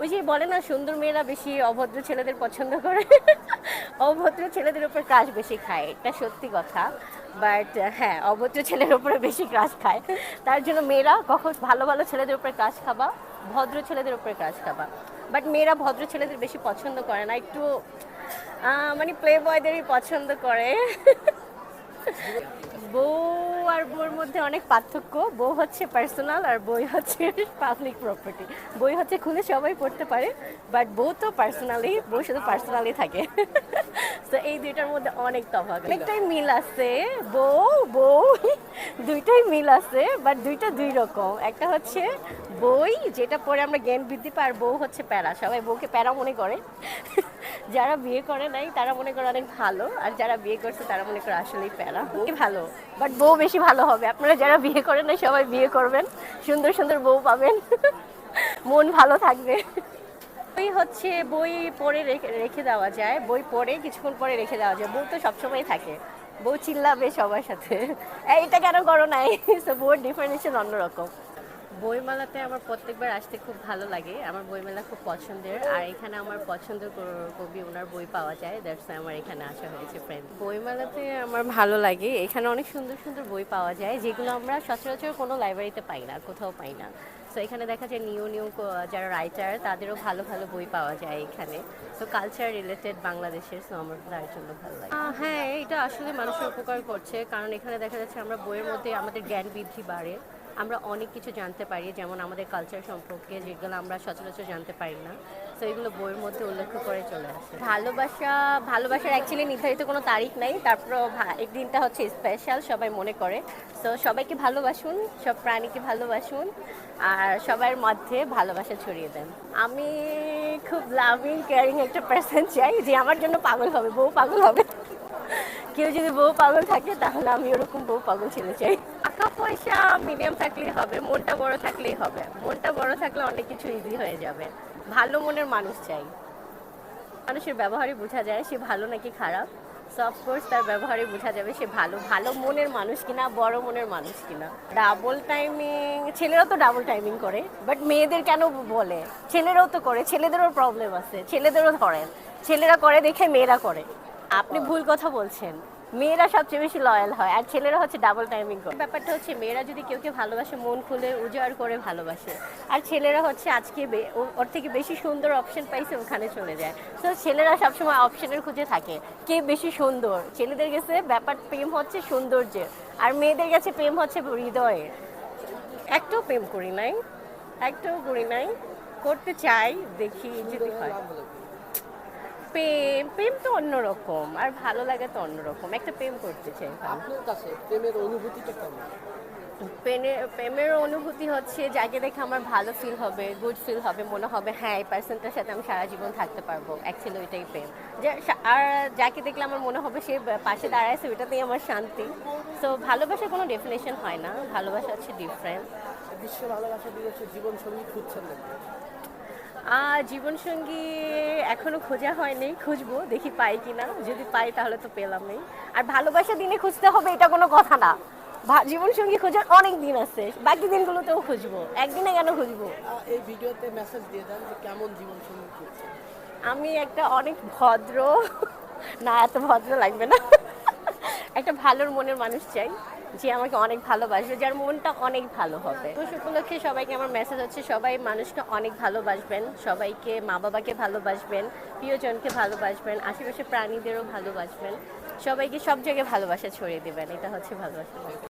ওই যে বলে না, সুন্দর মেয়েরা বেশি অভদ্র ছেলেদের পছন্দ করে। অভদ্র ছেলেদের উপর ক্রাশ বেশি খায়, এটা সত্যি কথা। বাট হ্যাঁ অভদ্র ছেলের উপরে বেশি ক্রাশ খায়। তার জন্য মেয়েরা কখন ভালো ভালো ছেলেদের উপরে ক্রাশ খাবা, ভদ্র ছেলেদের উপরে ক্রাশ খাবা। বাট মেয়েরা ভদ্র ছেলেদের বেশি পছন্দ করে না, একটু মানে প্লে বয়দেরই পছন্দ করে। বউ মধ্যে অনেক পার্থক্য। বউ হচ্ছে পার্সোনাল আর বই হচ্ছে পাবলিক প্রপার্টি বই হচ্ছে খুলে সবাই পড়তে পারে বাট বউ তো পার্সোনালি বউ শুধু পার্সোনালি থাকে। তো এই দুইটার মধ্যে অনেক তফাৎ। অনেকটাই মিল আছে। বউ বউ, দুইটাই মিল আছে বাট দুইটা দুই রকম। একটা হচ্ছে বই, যেটা পরে আমরা জ্ঞান বৃদ্ধি পাই আর বউ হচ্ছে প্যারা। সবাই বউকে প্যারা মনে করে। যারা বিয়ে করে নাই তারা মনে করে অনেক ভালো আর যারা বিয়ে করছে তারা মনে করে আসলেই প্যারা। ভালো? বাট বউ বেশি ভালো হবে। আপনারা যারা বিয়ে করেন নাই সবাই বিয়ে করবেন। সুন্দর সুন্দর বউ পাবেন। মন ভালো থাকবে। বই হচ্ছে বই পড়ে রেখে দেওয়া যায়। বই পড়ে কিছুক্ষণ পরে রেখে দেওয়া যায়। বউ তো সবসময় থাকে। বউ চিল্লাবে সবার সাথে। "এই, এটা কেন করো নাই? তো বউয়ের ডিফারেন্সেশন অন্যরকম। বইমেলাতে আমার প্রত্যেকবার আসতে খুব ভালো লাগে। আমার বইমেলা খুব পছন্দের। আর এখানে আমার পছন্দের কবি, ওনার বই পাওয়া যায়। দ্যাটস আমার এখানে আসা হয়েছে ফ্রেন্ড বইমেলাতে আমার ভালো লাগে। এখানে অনেক সুন্দর সুন্দর বই পাওয়া যায়। যেগুলো আমরা সচরাচর কোনো লাইব্রেরিতে পাই না, কোথাও পাই না। তো এখানে দেখা যায় নিউ নিউ যারা রাইটার তাদেরও ভালো ভালো বই পাওয়া যায় এখানে। তো কালচার রিলেটেড বাংলাদেশের সো আমার তার জন্য ভালো লাগে। হ্যাঁ এটা আসলে মানুষের উপকার করছে। কারণ এখানে দেখা যাচ্ছে আমরা বইয়ের মধ্যে আমাদের জ্ঞান বৃদ্ধি বাড়ে। আমরা অনেক কিছু জানতে পারি, যেমন আমাদের কালচার সম্পর্কে, যেগুলো আমরা সচরাচর জানতে পারি না। তো এগুলো বইয়ের মধ্যে উল্লেখ করে চলে আসে। ভালোবাসা, ভালোবাসার অ্যাকচুয়ালি নির্ধারিত কোনো তারিখ নাই। তারপর এই দিনটা হচ্ছে স্পেশাল সবাই মনে করে। তো সবাইকে ভালোবাসুন, সব প্রাণীকে ভালোবাসুন, আর সবার মধ্যে ভালোবাসা ছড়িয়ে দেন। আমি খুব লাভিং কেয়ারিং একটা পার্সন চাই, যে আমার জন্য পাগল হবে, বউ পাগল হবে। কেউ যদি বউ পাগল থাকে, তাহলে আমি ওরকম বউ পাগল ছেলে চাই। পয়সা মিডিয়াম থাকলেই হবে, মনটা বড় থাকলেই হবে। মনটা বড় থাকলে অনেক কিছু ইজি হয়ে যাবে। ভালো মনের মানুষ চাই। মানুষের ব্যবহারই বোঝা যায়, সে ভালো নাকি খারাপ। সো অফকোর্স তার ব্যবহারে বোঝা যাবে, সে ভালো ভালো মনের মানুষ কিনা, বড় মনের মানুষ কিনা। ডাবল টাইমিং ছেলেরা তো ডাবল টাইমিং করে বাট মেয়েদের কেন বলে? ছেলেরাও তো করে, ছেলেদেরও প্রবলেম আছে, ছেলেদেরও ধরেন ছেলেরা করে দেখে মেয়েরা করে। আপনি ভুল কথা বলছেন। মেয়েরা সবচেয়ে বেশি লয়াল হয়, আর ছেলেরা হচ্ছে ডাবল টাইমিং করে। ব্যাপারটা হচ্ছে মেয়েরা যদি কেউ কেউ ভালোবাসে, মন খুলে উজাড় করে ভালোবাসে। আর ছেলেরা হচ্ছে আজকে ওর থেকে বেশি সুন্দর অপশন পাইছে, ওখানে চলে যায়। তো ছেলেরা সবসময় অপশনের খুঁজে থাকে, কে বেশি সুন্দর? ছেলেদের কাছে ব্যাপার প্রেম হচ্ছে সৌন্দর্যের, আর মেয়েদের কাছে প্রেম হচ্ছে হৃদয়ের। একটাও প্রেম করি নাই, একটাও করি নাই। করতে চাই, দেখি যদি হয়। প্রেম প্রেম তো অন্যরকম আর ভালো লাগা তো অন্যরকম। একটা প্রেম করতে চাই আপনার কাছে প্রেমের অনুভূতিটা কেমন? প্রেমে- প্রেমের অনুভূতি হচ্ছে যাকে দেখে আমার ভালো ফিল হবে গুড ফিল হবে মনে হবে হ্যাঁ এই পার্সনটার সাথে আমি সারা জীবন থাকতে পারব। অ্যাকচুয়ালি ওইটাই প্রেম। আর যাকে দেখলে আমার মনে হবে সে পাশে দাঁড়ায় ওইটাতেই আমার শান্তি। তো ভালোবাসার কোনো ডেফিনেশন হয় না। ভালোবাসা হচ্ছে ডিফারেন্ট বিশ্ব ভালোবাসা দিবসে জীবন সঙ্গী খুঁজছেন আর জীবনসঙ্গী এখনও খোঁজা হয়নি খুঁজবো দেখি পাই কিনা। যদি পাই তাহলে তো পেলামই। আর ভালোবাসা দিনে খুঁজতে হবে এটা কোনো কথা না। জীবনসঙ্গী খোঁজার অনেক দিন আছে বাকি দিনগুলোতেও খুঁজবো। একদিনে কেন খুঁজবো? এই ভিডিওতে মেসেজ দিয়ে দেন যে কেমন জীবন সঙ্গী খুঁজছেন আমি একটা অনেক ভদ্র না এত ভদ্র লাগবে না। একটা ভালোর মনের মানুষ চাই। যে আমাকে অনেক ভালোবাসবে, যার মনটা অনেক ভালো হবে। তো উপলক্ষে সবাইকে আমার মেসেজ হচ্ছে, সবাই মানুষকে অনেক ভালোবাসবেন, সবাইকে মা বাবাকে ভালোবাসবেন, প্রিয়জনকে ভালোবাসবেন আশেপাশে প্রাণীদেরও ভালোবাসবেন। সবাইকে সব জায়গায় ভালোবাসা ছড়িয়ে দেবেন, এটা হচ্ছে ভালোবাসা।